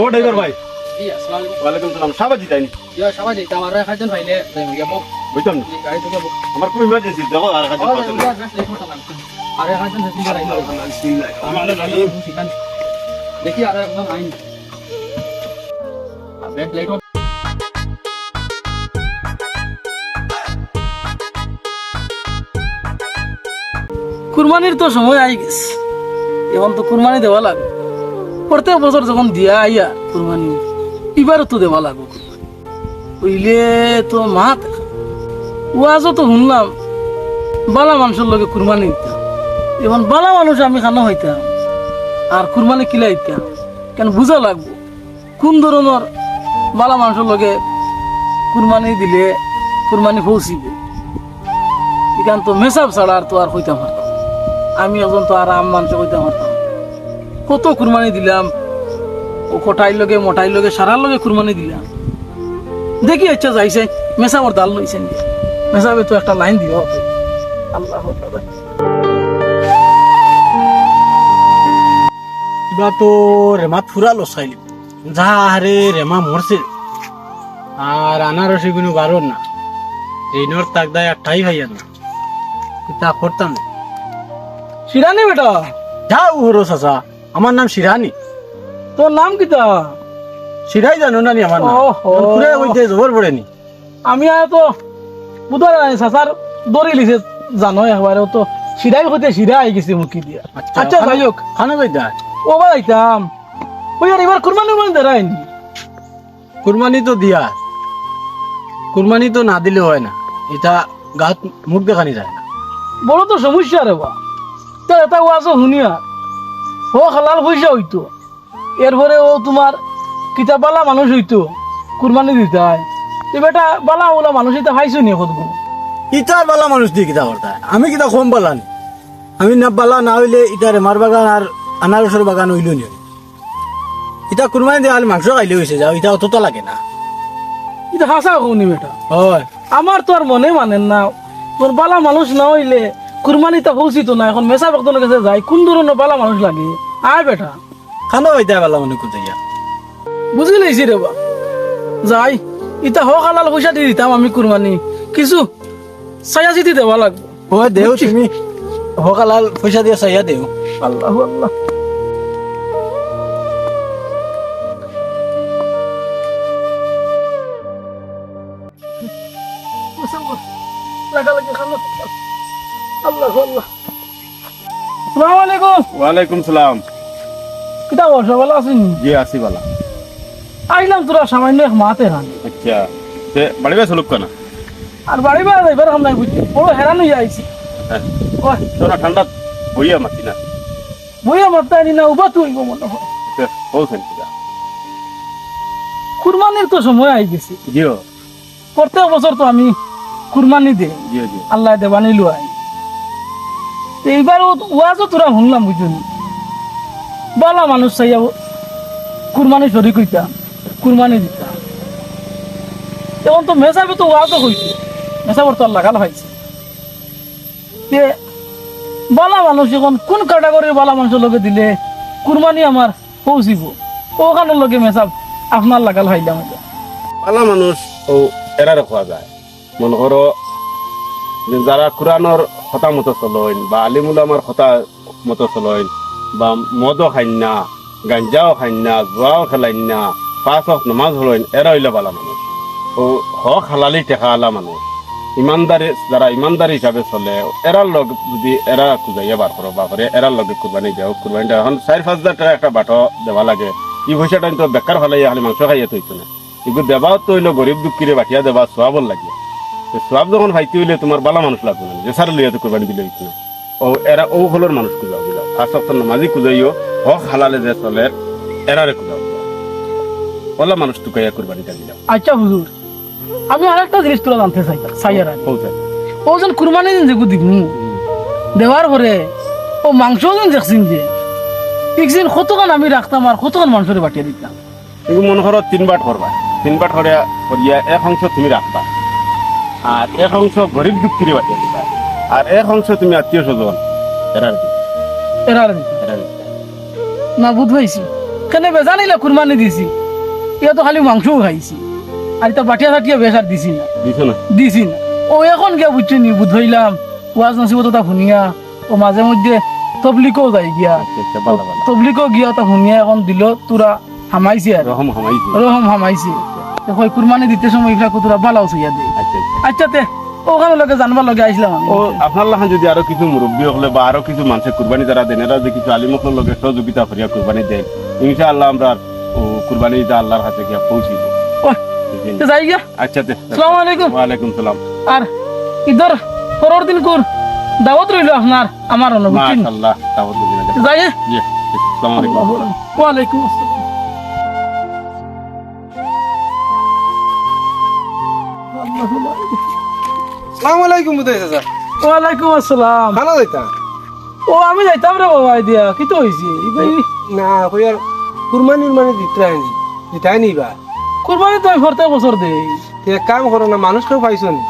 ও driver ভাই। জি আসসালামু আলাইকুম। ওয়ালাইকুম সালাম। সাবাজি তাই ইয়া সবাই যাইতে আমার একজন ভাইলে যাব বুঝতাম না? গাড়ি থেকে আমার খুব ইমার্জেন্সি দেখো আর কাছে আর একজন ফেসিং দেখি আর একজন আইন। ব্যাগ কুরবানির তো সময় আই গেছে। এখন তো কুরবানি দেওয়া লাগবে। প্রত্যেক বছর যখন দিয়া আইয়া কুরবানি এবারও তো দেওয়া লাগবে হইলে তো মাত ওয়াজও তো শুনলাম, বালা মানুষের লগে কুরবানি দিতাম এখন বালা মানুষ আমি খানো হইতাম আর কুরবানি কিলা দিতাম কেন বুঝা লাগবো? কোন ধরনের বালা মানুষের লগে কুরবানি দিলে কুরবানি পৌঁছিব এখান তো মেসাব ছাড়া আর তো আর হইতাম পারতাম আমি একজন তো আর আম মানুষ হইতাম পারতাম। কত কুরবানি দিলাম। ও কটাই লগে মোটাই লগে, সারার লগে কুরবানি দিলাম। দেখি আচ্ছা যাইছে মেসাবর দাল লইছেন মেসাবে তো একটা লাইন দিও। আল্লাহ কিবা তো রেমা ফুরা লসাইলি। যা হারে রেমা মরছে, আর আনারসি কোনো বারণ না। ট্রেনের তাক দায় একটাই ভাইয়া না। তা করতাম। না শিরানি বেটা। যা উহরো চাচা। আমার নাম শিরানি। তোর নাম কি তা? শিরাই জানো না নি আমার নাম। ওহো। ফুরে বইতে জবর পড়ে নি। আমি আর তো বুধবার সাসার দৌড়ি লিছে জানো একবারে ও তো শিরাই হইতে শিরা আই গেছে মুখি দিয়া। আচ্ছা যাই হোক খানা যাইতা ও বা আইতাম ওই আর এবার কুরবানি মানে দেরাইনি। কুরবানি তো দিয়া। কুরবানি তো না দিলে হয় না। এটা গাত মুখ দেখানি যায় না। বড় তো সমস্যা রে বা। তো এটা ওয়াজও শুনিয়া। ও হালাল পয়সা হইতো। এরপরে ও তোমার কিতাব বালা মানুষ হইতো কুরবানি দিতে হয়। তো বেটা বালা ওলা মানুষ এটা পাইছো নি কত ইটা বালা মানুষ দিয়ে কিতা করতা আমি কিতা কম বালানি আমি না বালা না হইলে ইটা রেমার বাগান আর আনারসের বাগান হইল নি। ইটা কুরবানি দিয়ে আলি মাংস খাইলে হয়েছে যাও ইটা অতটা লাগে না। এটা হাসা কৌনি বেটা? হয়। আমার তো আর মনে মানেন না তোর বালা মানুষ না হইলে কুরবানি তো না এখন মেসা ভক্তনের কাছে যাই কোন ধরনের বালা মানুষ লাগে? আয় বেটা। খানো বেলা মনে করতে গিয়া। বুঝি লাইছি রে বা। যাই ইতা হক আলাল পয়সা দিয়ে দিতাম আমি কুরবানি। কিছু সাইয়া জিতি দেওয়া লাগবো। হয় দেও তুমি। হকালাল পয়সা দিয়ে চাইয়া দেও। আল্লাহ আল্লাহ। আসসালামু আলাইকুম। ওয়ালাইকুম সালাম। কিতা বর্ষ ভালো আছেন? জি আসি বালা আইলাম তোরা সামান্য মাতে রান আচ্ছা তে বাড়ি বাই চলুক না আর বাড়ি বাড়ি যাইবার কাম বুঝছি বড় হেরান হয়ে আইছি। তোরা ঠান্ডা বইয়া মাতি না। বইয়া মারতে না উবা তুই মনে হয়। কুরবানির তো সময় আই গেছে। জিও। প্রত্যেক বছর তো আমি কুরবানি দে জিও জিও। আল্লাহ দেবানি লুয়াই। এইবার ওয়াজও তোরা শুনলাম বুঝলি বালা মানুষ চাইয়া কুরবানি শরীর কইতাম কুরবানি দিতাম এখন তো মেসাবে তো ওয়াজও হইছে মেসাবর তো আল্লাহ গাল হয়েছে। তে বালা মানুষ এখন কোন ক্যাটাগরির বালা মানুষের লগে দিলে কুরবানি আমার পৌঁছিব? ওখানের লগে মেসাব আপনার লাগাল হাইলাম। পালা মানুষ ও এরা রাখা যায়। মনে করো যে যারা কোরআনর কথা মতো চলইন বা আলিমুলামার কথা মতো চলইন বা মদও খাইন না, গাঞ্জাও খাইন না, জোয়াও খেলাইন না, পাঁচ নমাজ হলইন এরা হইলে বালা মানুষ ও হক হালালি টেকা আলা মানুষ ইমানদারি যারা ইমানদারি হিসাবে চলে এরার লগ যদি এরা খুঁজাইয়া বার করো বাপরে এরার লগে কুরবানি দেও কুরবানি দেওয়া এখন চার পাঁচ হাজার টাকা একটা বাটো দেওয়া লাগে। ই পয়সাটা তো বেকার ফেলাইয়া খালি মাংস খাইয়া থইতো না এগুলো দেবাও তো হইল গরিব দুঃখীরে বাটিয়া দেবা সোয়াবল লাগে। তো সোয়াব যখন খাইতে হইলে তোমার বালা মানুষ লাগবে না। যে সার লইয়া তো কোরবানি দিলে হইতো না। ও এরা ও হলোর মানুষ খুঁজাও বুঝাও ফার্স্ট অপশন নামাজি খুঁজাইও হক হালালে যে চলে এরারে খুঁজাও ওলা মানুষ টুকাইয়া কোরবানিটা দিলাম আচ্ছা হুজুর। আমি আরেকটা জিনিস তোরা জানতে চাই চাইয়ার আগে। পৌঁছে ও যেন কুরবানি দিন যেগু দিব দেওয়ার পরে ও মাংস যেন দেখছেন যে একদিন কতক্ষণ আমি রাখতাম আর কতক্ষণ মাংসরে বাটিয়ে দিতাম। এগুলো মনে করো তিন বাট করবা তিন বাট করে করিয়া এক অংশ তুমি রাখবা। আর এক অংশ গরিব দুঃখীরে দিবা আর এক অংশ তুমি আত্মীয় স্বজন। এরার এরার। না বুধ পাইছি কেন বেজা নিলে কুরবানি দিছি? ইয়া তো খালি মাংসও খাইছি। আর এটা বাটিয়া টাটিয়া বেসার দিছি না। দিছো না। দিছি না। ও এখন কে বুঝছি নি বুধ হইলাম। ওয়াজ নসিবত তা শুনিয়া। ও মাঝে মধ্যে তবলিকও যাই গিয়া। আচ্ছা আচ্ছা তবলিকও গিয়া তা শুনিয়া এখন দিল তোরা হামাইছি আর রহম হামাইছি। রহম হামাইছি। কই কুরবানি দিতে সময় ইফলা তোরা বালাও সইয়া দে। আচ্ছা তে ওখানে লগে জানবার লগে আইছিলাম ও আপনার লাহান যদি আরও কিছু মুরব্বী হলে বা আরও কিছু মানুষের কুরবানি যারা দেন এরা কিছু আলিমকল লগে সহযোগিতা করিয়া কুরবানি দেন ইনশাআল্লাহ আমরা ও কুরবানি যা আল্লাহর হাতে গিয়া পৌঁছিব। যাই গিয়া। আচ্ছা তে। আসসালামু আলাইকুম। ওয়ালাইকুম সালাম। আর ইদর পরের দিন কুর দাওয়াত রইল আপনার আমার অনুভূতি। মাশাআল্লাহ দাওয়াত দিবেন যাই আসসালামু আলাইকুম। আসসালাম। সালাম আলাইকুম বুঝাই চাচা। ওয়ালাইকুম আসসালাম। খানা যাইতা? ও আমি যাইতাম রে বাবা দিয়া কি তো হয়েছে না কই আর কুরবানি উরমানি দিতে আনি দিতাই নি বা। কুরবানি তো আমি প্রত্যেক বছর দেই। এক কাম করো না মানুষ কেউ পাইছো নি?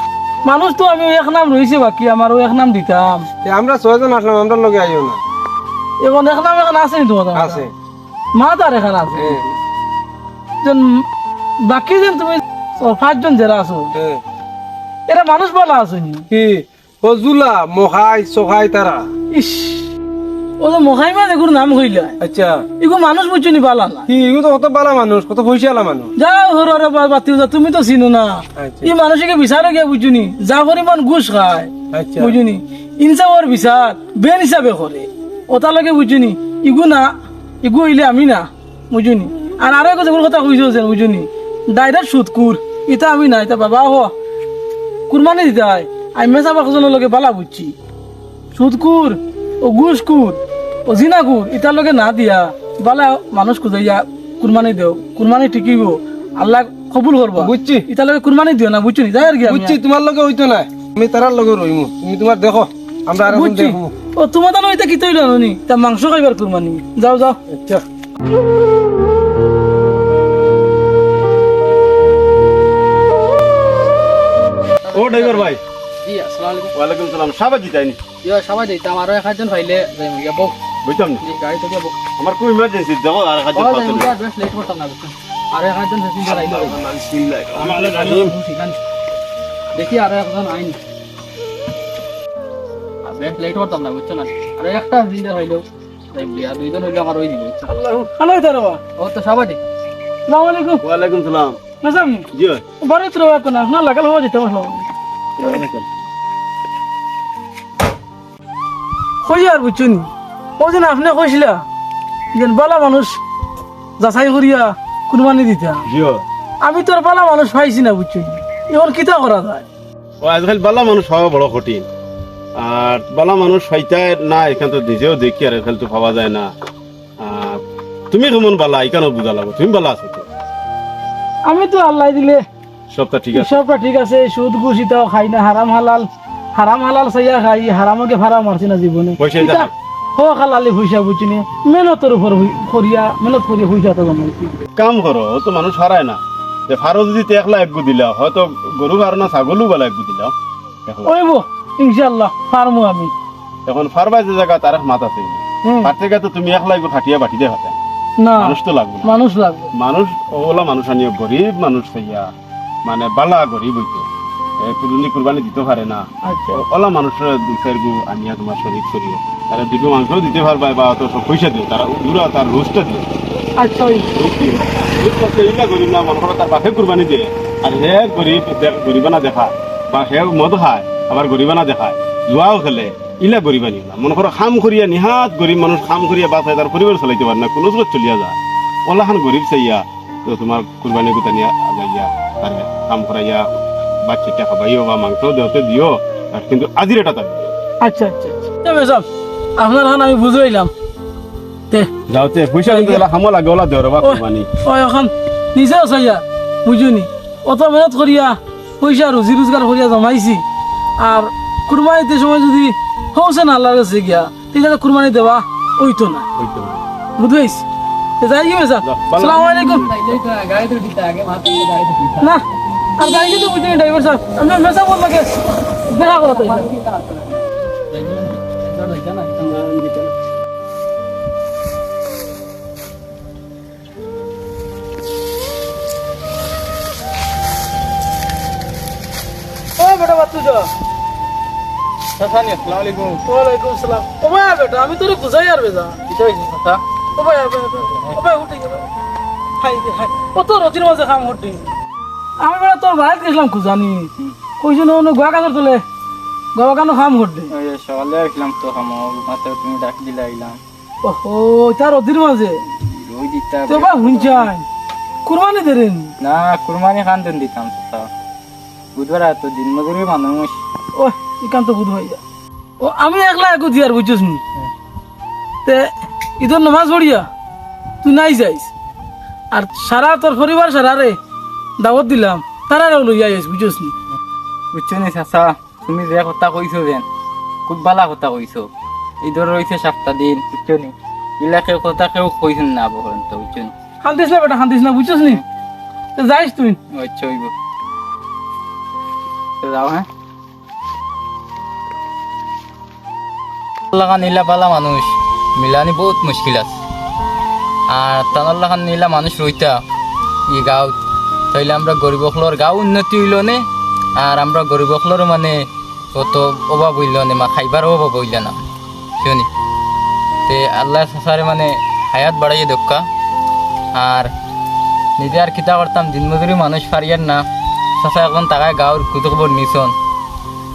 মানুষ তো আমি এক নাম রয়েছে বাকি আমার এক নাম দিতাম। আমরা ছয়জন আসলাম আমরা লগে আইও না। এখন এক নাম এখন আছে নি তোমার আছে। মা তার এখানে আছে। হ্যাঁ, বাকি যেন তুমি পাঁচজন যারা আছো। হ্যাঁ। এরা মানুষ বলা আছো নি। কি? ফজুলা মহাই সহাই তারা। ইস ও তো মহাইমা দেখুন নাম হইলা। আচ্ছা। এগো মানুষ বুঝছ নি পালা না? কি ইগো তো কত বালা মানুষ কত পয়সা আলা মানুষ। যাও হর হর বাতি তুমি তো চিনো না। আচ্ছা। এই মানুষকে বিচারে গিয়ে বুঝছ যা পরিমাণ ঘুষ খায়। আচ্ছা। বুঝছ নি? ইনসাফর বিচার বেন হিসাবে করে। ওটা লগে বুঝছ নি ইগু না ইগু হইলে আমি না বুঝছ নি? আর আরও এক কথা কইছো যেন বুঝছ নি? ডাইরেক্ট সুদ কুর এটা আমি না এটা বাবা হ। কুরবানি দিতে হয়। আমি মেসা বাকজনের লগে বালা বুঝছি। সুদ কুর ও ঘুষ কুর ও জিনা কুর ইটার লগে না দিয়া বালা মানুষ কুদাইয়া কুরবানি দেও। কুরবানি টিকিব আল্লাহ কবুল করবা। বুঝছি। ইটার লগে কুরবানি দিও না বুঝছি যাই আর কি বুঝছি তোমার লগে হইতো না। আমি তারার লগে রইমু। তুমি তোমার দেখো আমরা আর বুঝছি। ও তোমার তাহলে ওইটা কি তৈরি তা মাংস খাইবার কুরবানি। যাও যাও। আচ্ছা। ও ড্রাইভার ভাই। জি আসসালামু আলাইকুম। ওয়ালাইকুম সালাম সাবা জিতাইনি ইয়া সবাই দিতাম আরও এক হাজার পাইলে যাই গিয়া বুঝতাম জি গাড়ি থেকে বক আমার খুব ইমার্জেন্সি দেখো আর বেশ লেট করতাম না আরও এক হাজার প্যাসেঞ্জার আইলো দেখি আরও একজন আইন। আর বেশ লেট করতাম না বুঝছ না? আরও একটা প্যাসেঞ্জার হইল। দুইজন হইল আমার ওই দিবে হ্যালো তার ও তো আসসালামু আলাইকুম। ওয়ালাইকুম সালাম। নাসাম জি বারে তো না লাগাল হওয়া যেতে কই আর বুঝছ নি? ও যেন আপনি কইছিলা যেন বালা মানুষ যাচাই করিয়া কুরবানি দিতা আমি তোর বালা মানুষ পাইছি না বুঝছ নি? এখন কিতা করা যায়? ও আজকাল বালা মানুষ হওয়া বড় কঠিন। আর বালা মানুষ হইতায় না এখান তো নিজেও দেখি আর এখান তো পাওয়া যায় না। তুমি কেমন বালা এখানেও বুঝা লাগো তুমি বালা আছো আমি তো আল্লাহ দিলে সবটা ঠিক আছে। সবটা ঠিক আছে সুদ ঘুষ ইটাও খাই না হারাম হালাল। হারাম হালাল চাইয়া খাই হারামকে ভাড়া মারছি না জীবনে। পয়সা ইটা হো খালালি পয়সা বুঝছি নি মেহনতের উপর করিয়া মেহনত করিয়া পয়সা তো কাম করো তো মানুষ হারায় না। যে ফারো যদি একলা একগু দিলা হয়তো গরু আর না ছাগলও বেলা একগু একলা। ওইব ইনশাল্লাহ পারমু আমি। এখন ফারবাই যে জায়গা তার মাত আছে। থেকে তো তুমি একলা একগু খাটিয়া বাটিতে হাতে না মানুষ তো লাগবে মানুষ লাগবে। মানুষ ওলা মানুষ আনিও গরিব মানুষ হইয়া। মানে বালা গরিব হইতো কুরবানি কুরবানি দিতে পারে না। আচ্ছা। ওলা মানুষের দুই চার গু আনিয়া তোমার শরীর করিও তারা দুটো মাংসও দিতে পারবে বা অত সব পয়সা দিও তারা দূরা তার রোজটা দিও। আচ্ছা। এইটা গরিব না মনে করো তার বাপে কুরবানি দিয়ে আর হে গরিব গরিবানা দেখা বা হে মদ খায় আবার গরিবানা দেখায়। জুয়াও খেলে ইলা গরিবানি না মনে করো খাম করিয়া নিহাত গরিব মানুষ খাম করিয়া বাঁচায় তার পরিবার চলাইতে পারে না কোনো চলিয়া যায়। ওলাখান গরিব চাইয়া তোমার কুরবানি গুতানিয়া আগাইয়া তার কাম করাইয়া বাচ্চাটা খাবাইও বা মাংস দেওতে দিও আর কিন্তু আজির এটা তার আচ্ছা আচ্ছা আচ্ছা। তবে সব আপনার হান আমি বুঝাইলাম তে। যাওতে পয়সা কিন্তু এলা খামো লাগে ওলা দেওয়ার বা ও কুরবানি। ও এখন নিজেও চাইয়া বুঝুনি। অত মেহনত করিয়া পয়সা রুজি রোজগার করিয়া জমাইছি। আর কুরবানিতে সময় যদি হৌছে না আল্লাহর কাছে গিয়া তেতিয়াহলে কুরবানি দেওয়া ওইতো না। বুঝবাইছি যাই কি বেসা আসসালামু আলাইকুম গাড়ি তো ঠিক আগে মাত্র গাড়ি তো ঠিক না আর গাড়ি তো বুঝিনি ড্রাইভার সাহেব আমরা মেসা বল লাগে দেখা করতে আমি তোর বুঝাই আর বেজা ও ভাই ও ভাই ও ভাই উঠে গেল। হাই রে হাই। কত রতির মাঝে কাম করতি আমি বেটা তোর বাইরে গেছিলাম খুঁজানি। কইছো না অন্য গোয়া কাজর তোলে। গোয়া কেন করতে ওই সকালে আসলাম তো খামো। মাত্র তুমি ডাক দিলে আইলাম। ও তার রতির মাঝে? ওই দিতা তো ভাই হুঁচাই কুরবানি দেরেন না কুরবানি খান দেন দিতাম চাচা বুধবার তো দিন মজুরি মানুষ। ও একান্ত বুধ হয়ে যা ও আমি একলা একু দিয়ার বুঝছিস নি? তে ইদর নমাজ পড়িয়া তুই নাই যাইস। আর সারা তোর পরিবার সারা রে দাওয়াত দিলাম তারা লই আইস বুঝছিস নি? বুঝছ নি চাচা? তুমি যে কথা কইছো যেন খুব ভালা কথা কইছো। ঈদর রয়েছে সাতটা দিন বুঝছ নি? ইলা কেউ কথা কেউ কইছেন না পর্যন্ত বুঝছ নি? শান্তিস না বেটা শান্তিস না বুঝছিস নি? যাইস তুই। আচ্ছা হইব। তো যাও হ্যাঁ। লাগান নীলা পালা মানুষ। মিলানি বহুত মুশকিল আছে। আর তানার লাগান নীলা মানুষ রইতা, ই গাঁও। তাইলে আমরা গরিব অখলর গাঁও উন্নতি হইল নে, আর আমরা গরিব অখলর মানে কত অভাব হইল নে, মা খাইবার অভাব হইল না। শুনি। তে আল্লাহ সাসারে মানে হায়াত বাড়াইয়ে দক্কা আর নিজে আর কিতা করতাম দিনমজুরি মানুষ পারিয়ার না। চাচা এখন টাকায় গাঁর কুতো খবর নিছন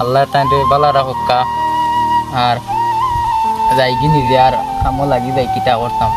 আল্লাহ তাইতে বালা রাখা আর যাই কি নিজে আর কামো লাগি যায় কিতা করতাম